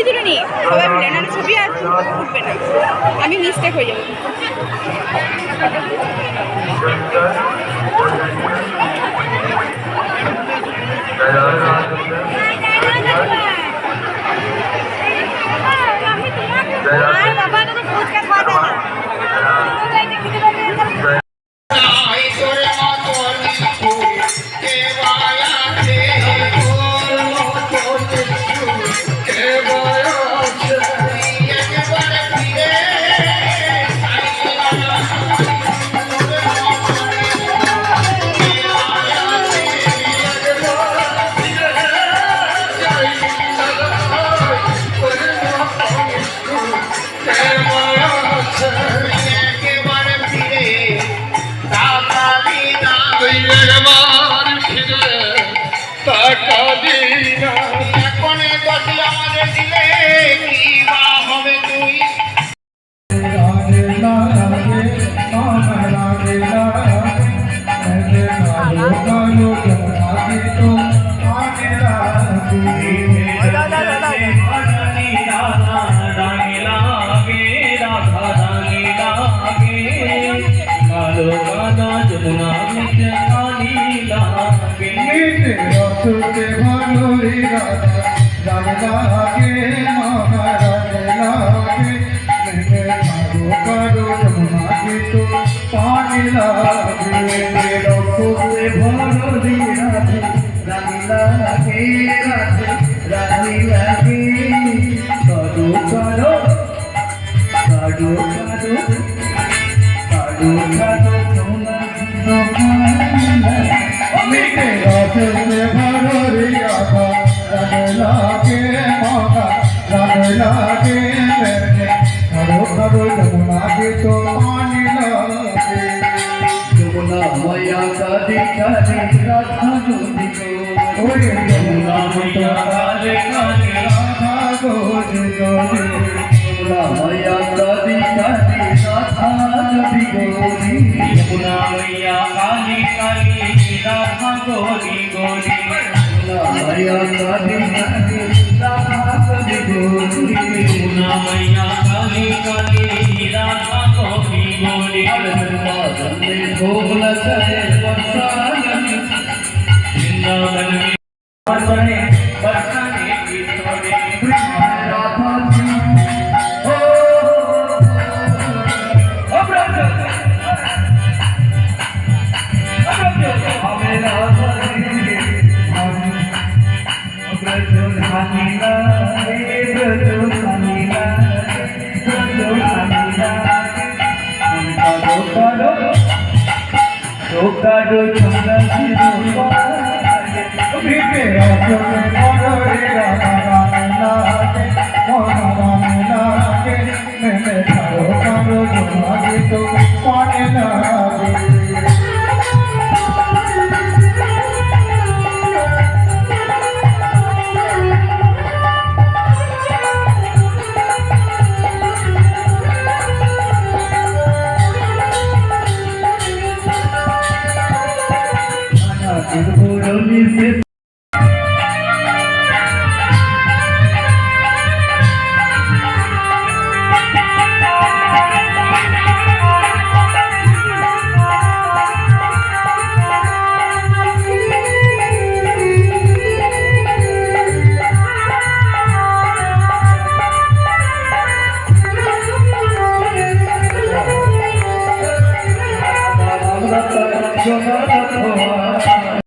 ছবি তুলে নিই সবাই ছবি আর উঠবে না। আমি মিস্টেক হয়ে যাব। পানি লাগে রসে ভরি মায়া কাদি কাদি রাধা যদি গো ওরে যমুনা মায়া কাদি কাদি রাধা গোদি যমুনা মায়া কাদি কাদি রাধা গোদি যমুনা মায়া কালি কালি রাধা গোদি मैया काली काली राधा कली गोरी पूना मैया काली काली राधा कली गोरी बादल में भोग लगाए बरसाने बरसाने কারও চন্দ্র ভিতরে 幸福人民解